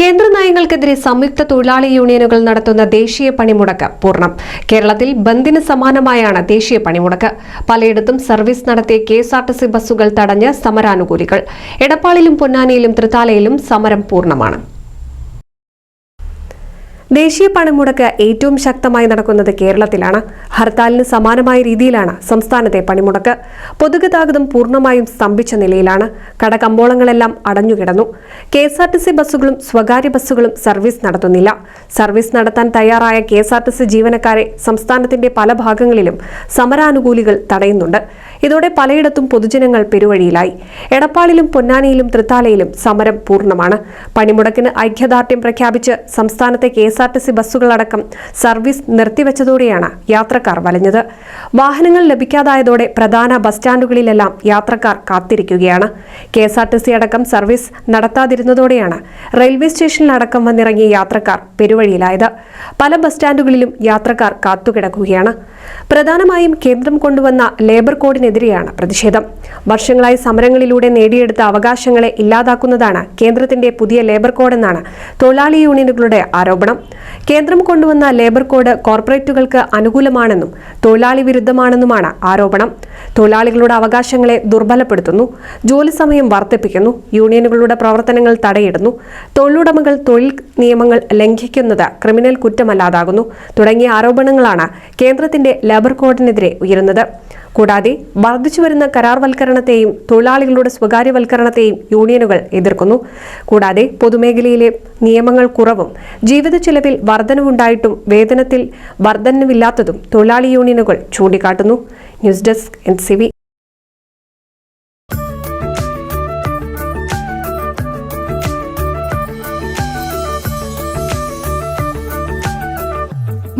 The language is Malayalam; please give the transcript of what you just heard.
കേന്ദ്ര നയങ്ങൾക്കെതിരെ സംയുക്ത തൊഴിലാളി യൂണിയനുകൾ നടത്തുന്ന ദേശീയ പണിമുടക്ക് പൂർണം. കേരളത്തിൽ ബന്ദിന് സമാനമായാണ് ദേശീയ പണിമുടക്ക്. പലയിടത്തും സർവീസ് നടത്തിയ K S R T C ബസ്സുകൾ തടഞ്ഞ് സമരാനുകൂലികൾ. എടപ്പാളിലും പൊന്നാനിയിലും തൃത്താലയിലും സമരം പൂർണമാണ്. ദേശീയ പണിമുടക്ക് ഏറ്റവും ശക്തമായി നടക്കുന്നത് കേരളത്തിലാണ്. ഹർത്താലിന് സമാനമായ രീതിയിലാണ് സംസ്ഥാനത്തെ പണിമുടക്ക്. പൊതുഗതാഗതം പൂർണമായും സ്തംഭിച്ച നിലയിലാണ്. കടകമ്പോളങ്ങളെല്ലാം അടഞ്ഞുകിടന്നു. K S R T C ബസ്സുകളും സ്വകാര്യ ബസ്സുകളും സർവീസ് നടത്തുന്നില്ല. സർവീസ് നടത്താൻ തയ്യാറായ K S R T C ജീവനക്കാരെ സംസ്ഥാനത്തിന്റെ പല ഭാഗങ്ങളിലും സമരാനുകൂലികൾ തടയുന്നുണ്ട്. ഇതോടെ പലയിടത്തും പൊതുജനങ്ങൾ പെരുവഴിയിലായി. എടപ്പാളിലും പൊന്നാനിയിലും തൃത്താലയിലും സമരം പൂർണമാണ്. പണിമുടക്കിന് ഐക്യദാർഢ്യം പ്രഖ്യാപിച്ച് സംസ്ഥാനത്തെ K S R T C ബസ്സുകളടക്കം service നിർത്തിവെച്ചതോടെയാണ് യാത്രക്കാർ വലഞ്ഞത്. വാഹനങ്ങൾ ലഭിക്കാതായതോടെ പ്രധാന ബസ് സ്റ്റാൻഡുകളിലെല്ലാം യാത്രക്കാർ കാത്തിരിക്കുകയാണ്. K S R T C അടക്കം സർവീസ് നടത്താതിരുന്നതോടെയാണ് റെയിൽവേ സ്റ്റേഷനിലടക്കം വന്നിറങ്ങിയ യാത്രക്കാർ പെരുവഴിയിലായത്. പല ബസ് സ്റ്റാൻഡുകളിലും യാത്രക്കാർ കാത്തുകിടക്കുകയാണ്. പ്രധാനമായും കേന്ദ്രം കൊണ്ടുവന്ന ലേബർ കോഡിനെതിരെയാണ് പ്രതിഷേധം. വർഷങ്ങളായി സമരങ്ങളിലൂടെ നേടിയെടുത്ത അവകാശങ്ങളെ ഇല്ലാതാക്കുന്നതാണ് കേന്ദ്രത്തിന്റെ പുതിയ ലേബർ കോഡെന്നാണ് തൊഴിലാളി യൂണിയനുകളുടെ ആരോപണം. കേന്ദ്രം കൊണ്ടുവന്ന ലേബർ കോഡ് കോർപ്പറേറ്റുകൾക്ക് അനുകൂലമാണെന്നും തൊഴിലാളി വിരുദ്ധമാണെന്നുമാണ് ആരോപണം. തൊഴിലാളികളുടെ അവകാശങ്ങളെ ദുർബലപ്പെടുത്തുന്നു ജോലി സമയം വർദ്ധിപ്പിക്കുന്നു യൂണിയനുകളുടെ പ്രവർത്തനങ്ങൾ തടയിടുന്നു തൊഴിലുടമകൾ തൊഴിൽ നിയമങ്ങൾ ലംഘിക്കുന്നത് ക്രിമിനൽ കുറ്റമല്ലാതാകുന്നു തുടങ്ങിയ ആരോപണങ്ങളാണ് കേന്ദ്രത്തിന്റെ ലേബർ കോഡിനെതിരെ ഉയരുന്നത്. കൂടാതെ വർദ്ധിച്ചുവരുന്ന കരാർവൽക്കരണത്തെയും തൊഴിലാളികളുടെ സ്വകാര്യവൽക്കരണത്തെയും യൂണിയനുകൾ എതിർക്കുന്നു. കൂടാതെ പൊതുമേഖലയിലെ നിയമങ്ങൾ കുറവും ജീവിത ചെലവിൽ വർധനവുണ്ടായിട്ടും വേതനത്തിൽ വർധനവില്ലാത്തതും തൊഴിലാളി യൂണിയനുകൾ ചൂണ്ടിക്കാട്ടുന്നു. News desk N